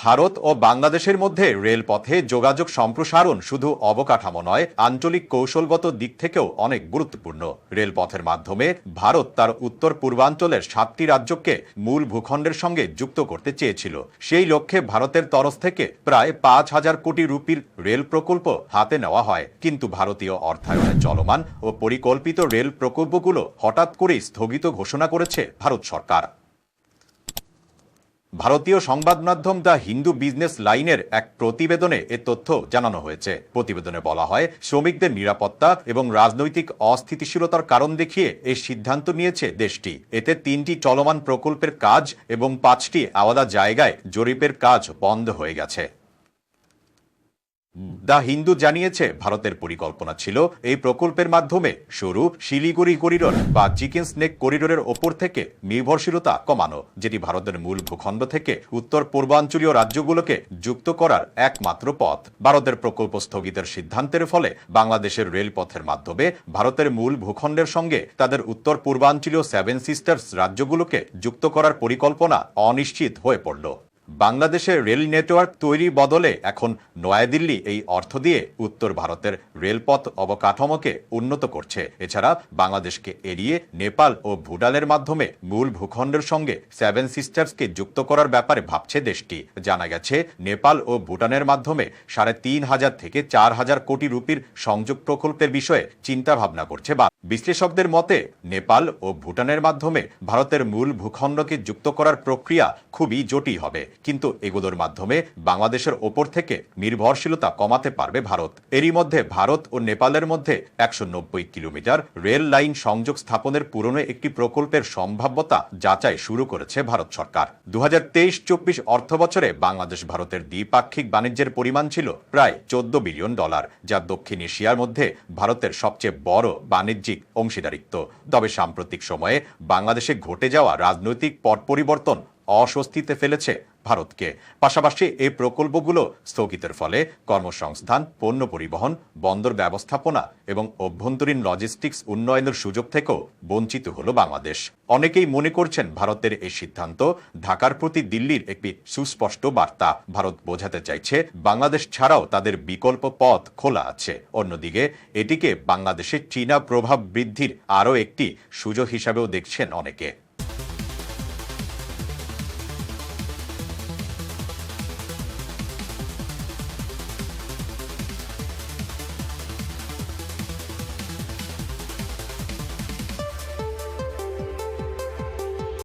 ভারত ও বাংলাদেশের মধ্যে রেলপথে যোগাযোগ সম্প্রসারণ শুধু অবকাঠামো নয়, আঞ্চলিক কৌশলগত দিক থেকেও অনেক গুরুত্বপূর্ণ। রেলপথের মাধ্যমে ভারত তার উত্তর পূর্বাঞ্চলের সাতটি রাজ্যকে মূল ভূখণ্ডের সঙ্গে যুক্ত করতে চেয়েছিল। সেই লক্ষ্যে ভারতের তরফ থেকে প্রায় পাঁচ হাজার কোটি রুপির রেল প্রকল্প হাতে নেওয়া হয়। কিন্তু ভারতীয় অর্থায়নে চলমান ও পরিকল্পিত রেল প্রকল্পগুলো হঠাৎ করেই স্থগিত ঘোষণা করেছে ভারত সরকার। ভারতীয় সংবাদ মাধ্যম দ্য হিন্দু বিজনেস লাইনের এক প্রতিবেদনে এ তথ্য জানানো হয়েছে। প্রতিবেদনে বলা হয়, শ্রমিকদের নিরাপত্তা এবং রাজনৈতিক অস্থিতিশীলতার কারণ দেখিয়ে এই সিদ্ধান্ত নিয়েছে দেশটি। এতে তিনটি চলমান প্রকল্পের কাজ এবং পাঁচটি আলাদা জায়গায় জরিপের কাজ বন্ধ হয়ে গেছে। দ্য হিন্দু জানিয়েছে, ভারতের পরিকল্পনা ছিল এই প্রকল্পের মাধ্যমে সরু শিলিগুড়ি করিডোর বা চিকেন স্নেক করিডোরের ওপর থেকে নির্ভরশীলতা কমানো, যেটি ভারতের মূল ভূখণ্ড থেকে উত্তর পূর্বাঞ্চলীয় রাজ্যগুলোকে যুক্ত করার একমাত্র পথ। ভারতের প্রকল্প স্থগিতের সিদ্ধান্তের ফলে বাংলাদেশের রেলপথের মাধ্যমে ভারতের মূল ভূখণ্ডের সঙ্গে তাদের উত্তর পূর্বাঞ্চলীয় সেভেন সিস্টার্স রাজ্যগুলোকে যুক্ত করার পরিকল্পনা অনিশ্চিত হয়ে পড়ল। বাংলাদেশের রেল নেটওয়ার্ক তৈরি বদলে এখন নয়াদিল্লি এই অর্থ দিয়ে উত্তর ভারতের রেলপথ অবকাঠামোকে উন্নত করছে। এছাড়া বাংলাদেশকে এড়িয়ে নেপাল ও ভুটানের মাধ্যমে মূল ভূখণ্ডের সঙ্গে সেভেন সিস্টার্সকে যুক্ত করার ব্যাপারে ভাবছে দেশটি। জানা গেছে, নেপাল ও ভুটানের মাধ্যমে সাড়ে তিন হাজার থেকে চার হাজার কোটি রুপির সংযোগ প্রকল্পের বিষয়ে চিন্তা ভাবনা করছে বা বিশ্লেষকদের মতে, নেপাল ও ভুটানের মাধ্যমে ভারতের মূল ভূখণ্ডকে যুক্ত করার প্রক্রিয়া খুবই জটিল হবে। কিন্তু এগুলোর মাধ্যমে বাংলাদেশের ওপর থেকে নির্ভরশীলতা কমাতে পারবে ভারত। এরই মধ্যে ভারত ও নেপালের মধ্যে একশো নব্বই কিলোমিটার রেল লাইন সংযোগ স্থাপনের পুরনো একটি প্রকল্পের সম্ভাব্যতা যাচাই শুরু করেছে ভারত সরকার। দু হাজার তেইশ চব্বিশ অর্থ বছরে বাংলাদেশ ভারতের দ্বিপাক্ষিক বাণিজ্যের পরিমাণ ছিল প্রায় চোদ্দ বিলিয়ন ডলার, যা দক্ষিণ এশিয়ার মধ্যে ভারতের সবচেয়ে বড় বাণিজ্যিক অংশীদারিত্ব। তবে সাম্প্রতিক সময়ে বাংলাদেশে ঘটে যাওয়া রাজনৈতিক পট পরিবর্তন অস্বস্তিতে ফেলেছে ভারতকে। পাশাপাশি এই প্রকল্পগুলো স্থগিতের ফলে কর্মসংস্থান, পণ্য পরিবহন, বন্দর ব্যবস্থাপনা এবং অভ্যন্তরীণ লজিস্টিক্স উন্নয়নের সুযোগ থেকেও বঞ্চিত হলো বাংলাদেশ। অনেকেই মনে করছেন ভারতের এই সিদ্ধান্ত ঢাকার প্রতি দিল্লির একটি সুস্পষ্ট বার্তা। ভারত বোঝাতে চাইছে, বাংলাদেশ ছাড়াও তাদের বিকল্প পথ খোলা আছে। অন্যদিকে, এটিকে বাংলাদেশের চীনা প্রভাব বৃদ্ধির আরও একটি সুযোগ হিসাবেও দেখছেন অনেকে।